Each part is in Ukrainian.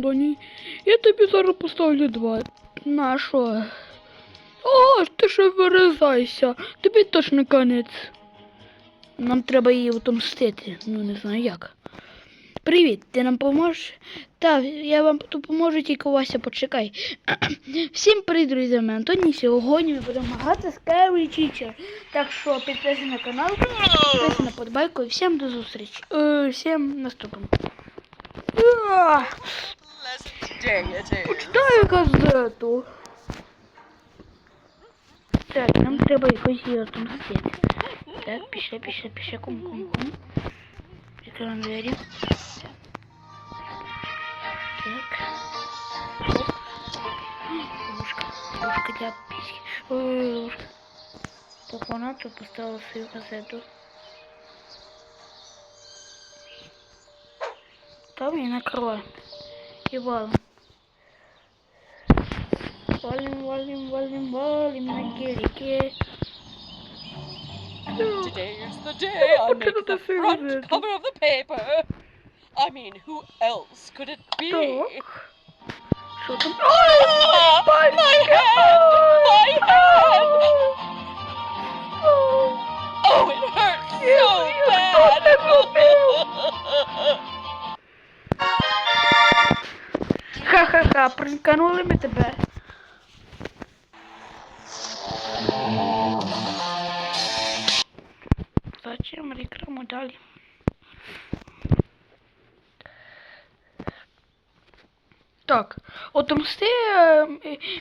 Доні. Я тобі зараз поставлю два. На що? О, ти ще вирізайся. Тобі точно конець. Нам треба її отомстити. Ну, не знаю як. Привіт, ти нам поможеш? Так, я вам допоможу, тільки Вася, почекай. Всім привіт, друзі, ми Антоні. Сьогодні ми будемо грати з Teacher. Так що підписуйся на канал, підписуйся на подбайку і всім до зустрічі. Е, всім наступного. А! Pleasant day it is. Почитаю газету. Так, нам треба якось її отомстити. Так, пішли, пішли, пішли, кум, кум, кум. Прикриваємо двері. Так. Оп. Ложка, ложка для піски. Ой, ложка. Так, вона тут поставила свою газету. Там її Volume, volume, volume, volume. Today is the day I make the, the front cover of the paper. I mean, who else could it be? Ah, oh, my, my head! My! Oh, it hurts so bad! Ха-ха-ха, пранканули ми тебе. Зачем рекламу дали? Так, отомсти е,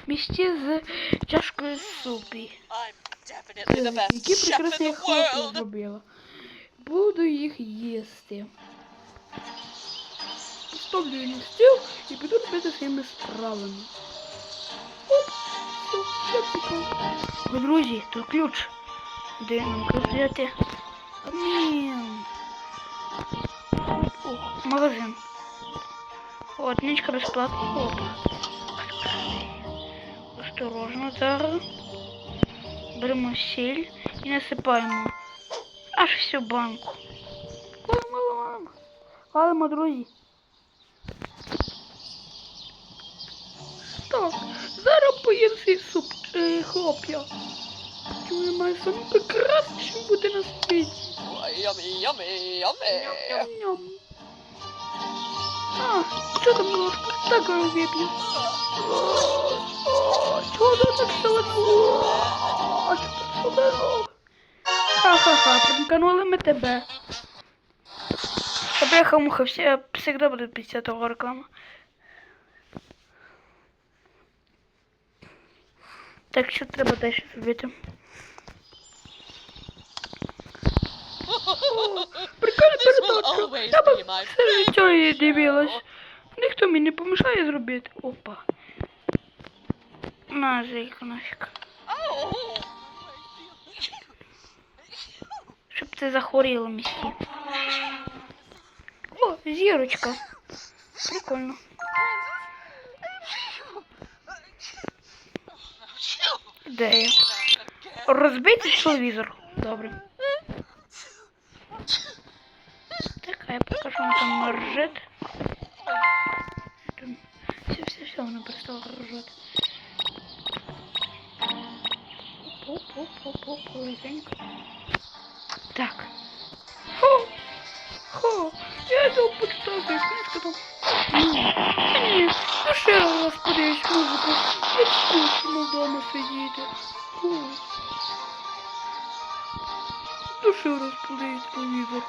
місті з чашкою супі. Які прекрасні хлопці зробила. Буду їх їсти. Поставлю їх на стіл і піду робити своїми справами. Оп, все, я цікаво. О, друзі, тут ключ. Де нам ключ взяти? Обмін. О, магазин. От, нічка безплатна. Опа. Осторожно зараз. Беремо сіль і насипаємо аж всю банку. Валимо, друзі. Так, зараз поїм свій суп, е, хлоп'я. Чому немає саме прекраснішим буде на світі. Why, Yummy, yummy, yummy. Ням-ням. А, що там ложка? Так я вип'ю. Чого тут так солодко? А, що тут солодко? Ха-ха-ха, примканули ми тебе. Бляха муха, все всегда будут 50 того реклама. Так, що треба далі зробити? Прикольна передача. my все життя її дивилась. Ніхто мені не помішає зробити. Опа. На, зайка нафіг. Щоб ти захворіла місті. О, зірочка. Прикольно. Де я? Розбити телевізор. Добре. Так, а я покажу вам там ржет. Все, все, все, вона перестала ржати. Оп, легенько. Так. Хо! Хо! Я йду почитати книжку там. Ні, ні, ну ще раз подивись музику. Я скучно вдома сидіти. Ну ще раз подивись телевізор.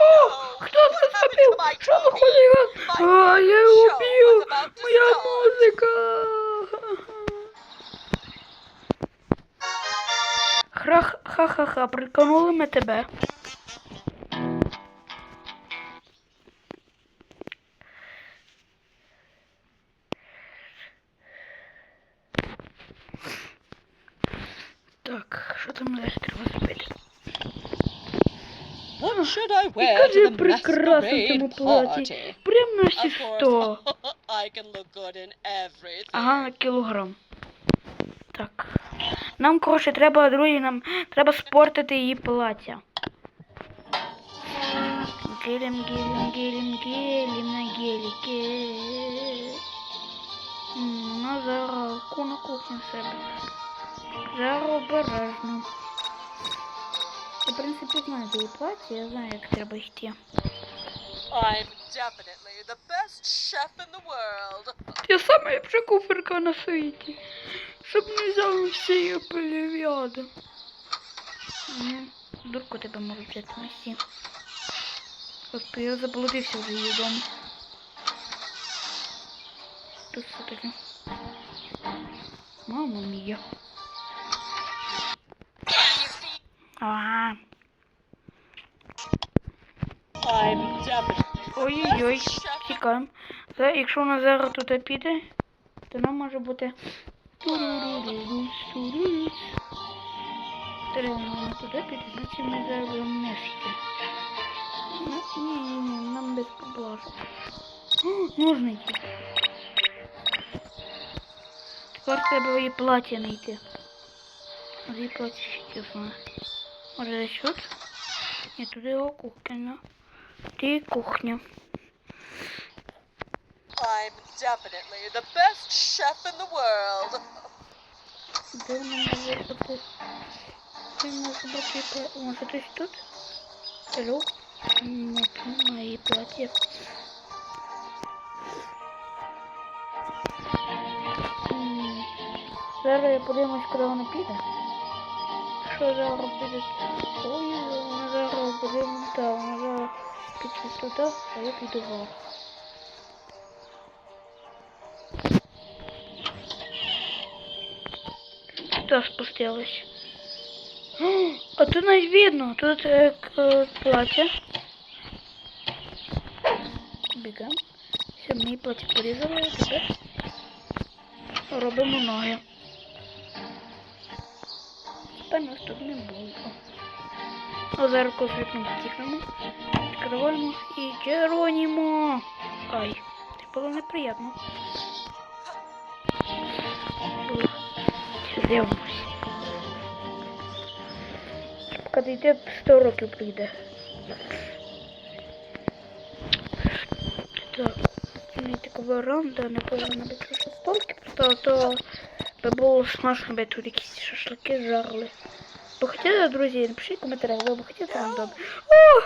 О, хто це зробив? Що виходить? А, я його б'ю! Моя музика! Ха-ха-ха, приконули ми тебе. Так, що там далі треба зробити? Яка to я прекрасна в цьому платі. Прям на всі сто. Ага, на кілограм. Так. Нам, коротше, треба, друзі, нам треба спортити її плаття. Гелем, гелем, гелем, гелем на геліки. М, Вона зараз ку на кухню себе. Зараз обережно. Я, в принципі, знаю її плаття, я знаю, як треба йти. I'm definitely the best chef in the world. Я сама куферка на світі. Щоб не взяли всі її пелев'яди. Дурку тебе можуть взяти на всі. Господи, я заблудився вже її вдома. Тут все таке. Мама мія. Ага. I'm definitely Ой-ой-ой, тікаємо. За- Якщо вона зараз тут піде, то нам може бути. Треба вона туди піде, значить ми зараз будемо мешки. Ну, ні, ні, ні, нам без поблажок. О, Ножники. Тепер треба її плаття знайти. Плаття ще тісно. Може десь тут? Ні, туди його кухня. Ти кухня. I'm definitely the best chef in the world. Де вона може бути? Де може бути пла- Може десь тут? Алло? Ні, тут немає її плаття. М, Зараз я подивимось, куди вона піде. Що зараз піде? Ой, вона зараз буде... Так, вона зараз піде туди, а я піду вверх. Сюда спустилась. А тут навіть видно, тут е, к- плаття. Бігам. Все, мені плаття порізали, а робимо ноги. Тепер нас тут не було. А зараз конфліктно потікнемо. Відкриваємо і Джеронімо. Ай, це було неприємно. Дивимось. Поки дійде 100 років прийде. Так, це не така веранда, не повинна бути поставити, то би було смачно, би тут якісь шашлики жарили. Ви хотіли, друзі, напишіть в коментарях, ви б хотіли рандом. О,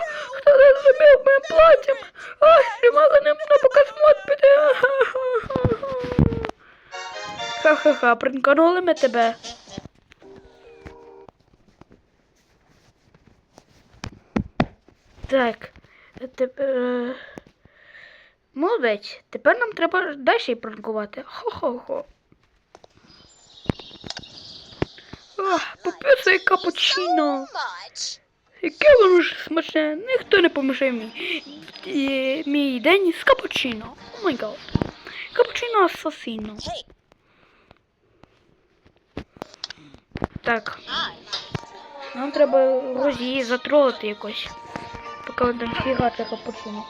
не зробив моїм платтям? Ой, я на показ мод піти. Ха-ха-ха, принканули ми тебе. Так. Тепер... Молодець. Тепер нам треба далі пранкувати. Хо-хо-хо. Попив цей капучино. Яке воно ж смачне. Ніхто не помішає мій, е, мій день з капучино. О май гад. Капучино асасіно. Так. Нам треба Розі затролити якось. Поки там фігаче капучино.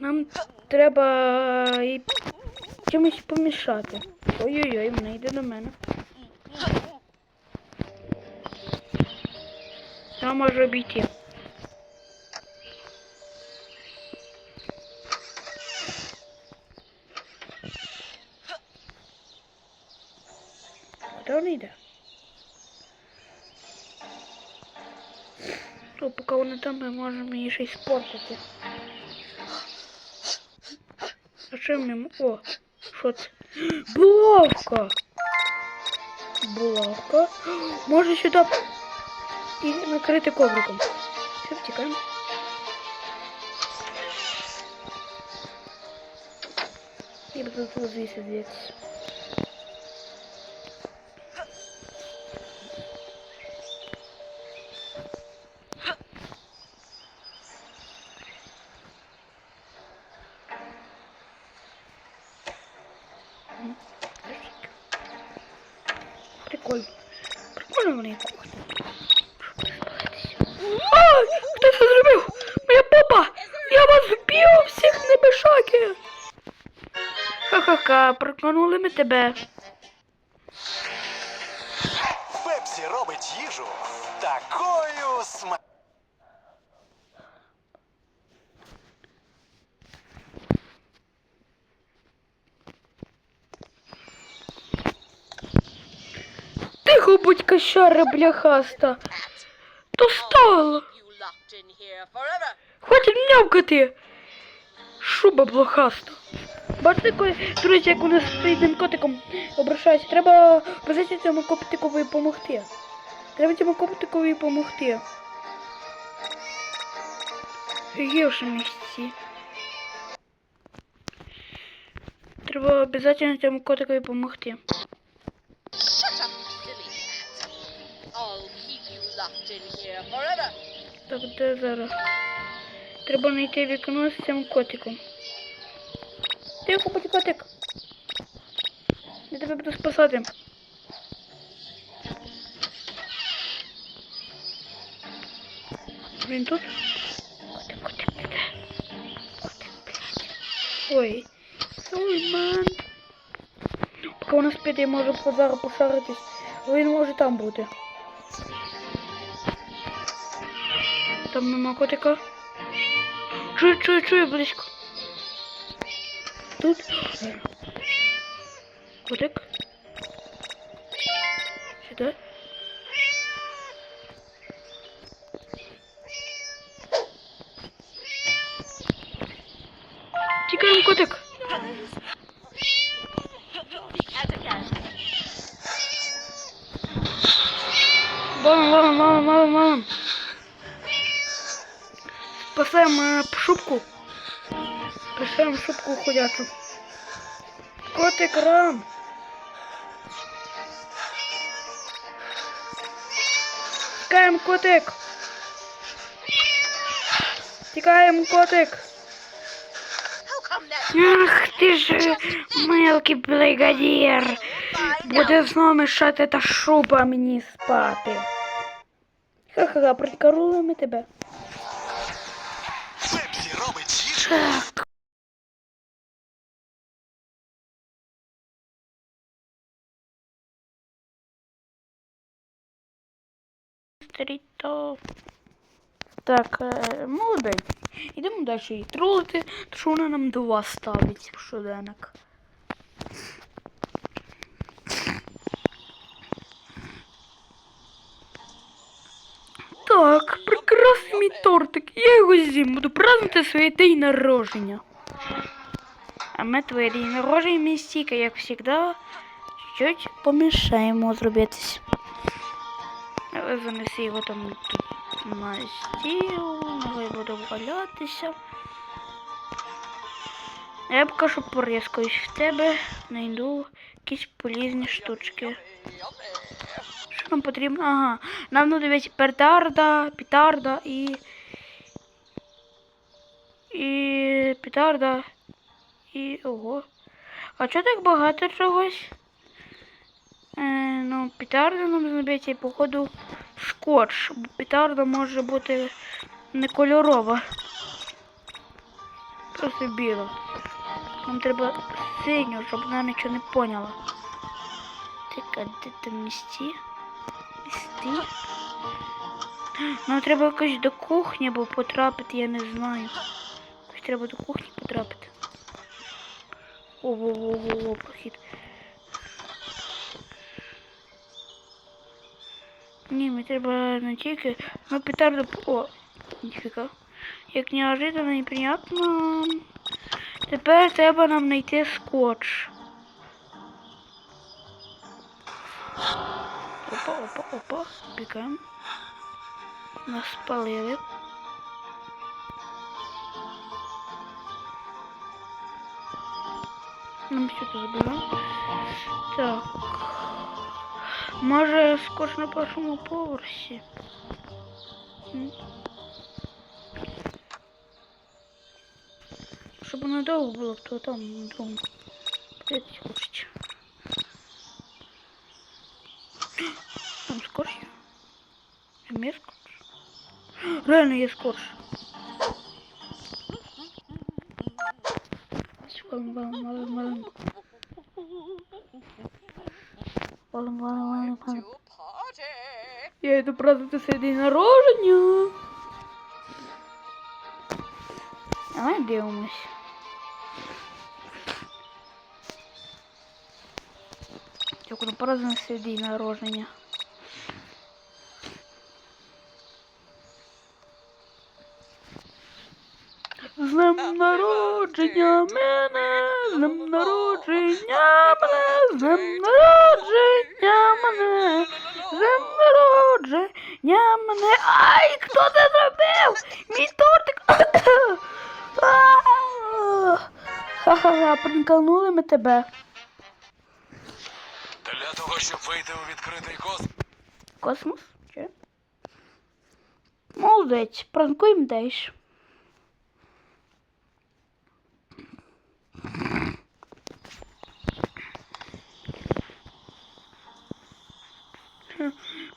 Нам треба і чимось помішати. Ой-ой-ой, вона йде до мене. Я можу обійти. Куди вона йде? То поки вона там, ми можемо її ще й спортити. А що ми... О, що це? Булавка! Булавка. Може сюди і накрити ковриком. Все, втікаємо. І буду тут звідси звідси. Вони кухня. Хто це зробив? Моя попа! Я вас вб'ю всіх небешаки! Ха-ха-ха, проклянули ми тебе. Будь кошара, бляхаста. In. Хватить нявкати. Шуба блохаста. Бачите, коли, друзі, як у нас з одним котиком обращаються, треба позиції цьому котикові допомогти. Треба цьому котикові допомогти. Є вже місці. Треба обов'язково цьому котикові допомогти. Так, де зараз? Треба знайти вікно з цим котиком. Тихо, будь котик. Я тебе буду спасати. Він тут? Котик, котик. Ой. Ой, ман. Поки вона спить, я можу по- зараз пошаритись. Він може там бути. Там нема котика. Чую, чую, чую близько. Тут. Котик. Сюди. Тікаємо, котик. Спасаємо е, шубку. Спасаємо шубку ходячу. Котик рам. Тікаємо, котик. Тікаємо, котик. Ах, ти ж мелкий бригадір. Буде знову мішати та шуба мені спати. Ха-ха, прикоруємо тебе. Так. Стріто. Так, е. Ідемо далі її тролити, то що вона нам два ставить в щоденник. Так, прекрасний мій тортик. Я його з'їм, буду празднувати своє день народження. А ми твоє день народження, містіка, як завжди, чуть помішаємо зробитись. Занеси його там тут на стіл, нехай буде валятися. Я поки що в тебе, знайду якісь полізні штучки. Нам потрібно? Ага. Нам ну дивись петарда, петарда і. І петарда. І. Ого. А чого так багато чогось? Е, ну, петарда нам знадобиться і походу скотч. Бо петарда може бути не кольорова. Просто біла. Нам треба синю, щоб вона нічого не поняла. Так, а де там місті? Місті? Нам треба якось до кухні, бо потрапити я не знаю. Якось треба до кухні потрапити. Ого-го-го, прохід. Ні, мені треба не тільки. Ну, петарду. О, ніфіга. Як неожиданно і приємно. Тепер треба нам знайти скотч. Опа, опа, опа. Бігаємо. Нас спалили. Нам сюди заберемо. Так. Може скотч на першому поверсі. М? Щоб не довго було, то там на другому. Десь Реально є скотч. Валим, валим, валим, валим. Валим, валим, валим, валим. to party? Я йду празднувати свій день народження. Давай дивимось. Я буду празднувати свій день народження. Народження мене, з днем народження мене, з днем народження мене, з днем народження мене. Ай, хто це зробив? Мій тортик. Ха-ха-ха, принканули ми тебе. Для того, щоб вийти у відкритий космос. Космос? Чи? Молодець, пранкуємо десь.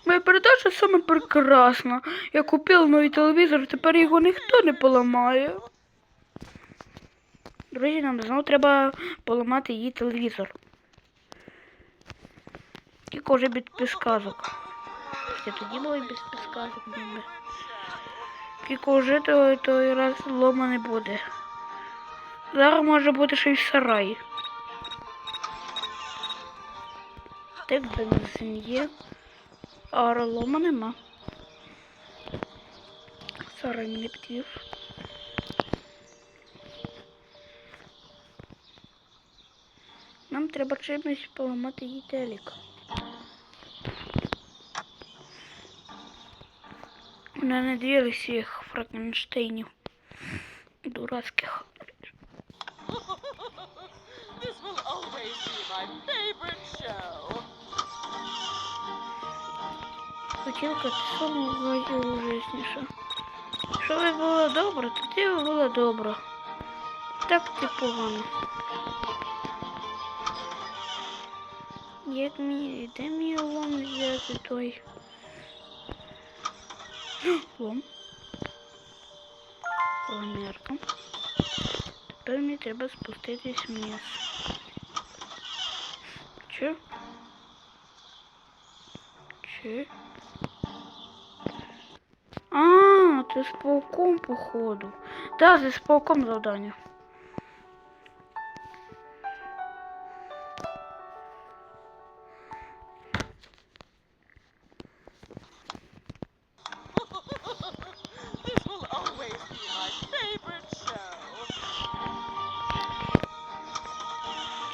Моя передача саме прекрасна. Я купив новий телевізор, тепер його ніхто не поламає. Друзі, нам знову треба поламати її телевізор. Тільки вже без підсказок. Ще тоді було без підсказок. Тільки вже той, той раз лома не буде. Зараз може бути ще й в сараї. Так бензин є. А лома нема. Сарай мене підвів. Нам треба чимось поламати її телек. Вона не дивилась їх Франкенштейнів. Дурацьких. My favorite show. Хотілка ти саме ужасніша. Що ви було добре, тоді ви було добре. Так ти погано. Як мені, де мій лом взяти той? Лом. Планерка. Тепер мені треба спуститись вниз. Чи? Чи? А, це з полком, походу. Да, це з полком завдання.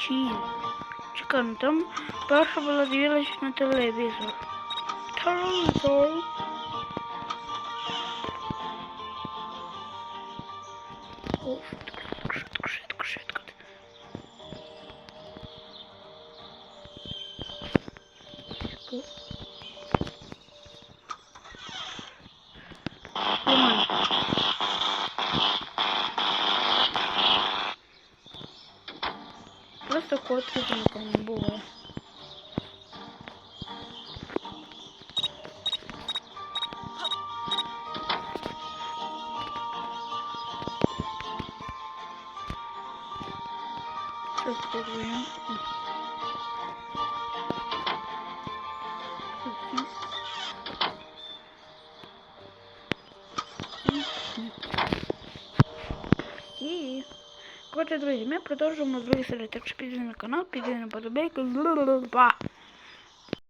This там перша була дивилась на телевізор. Телевізор. Просто кот ребенком не продовжуємо другий серед. так що підійдемо на канал, підійдемо на подобайку. Ба!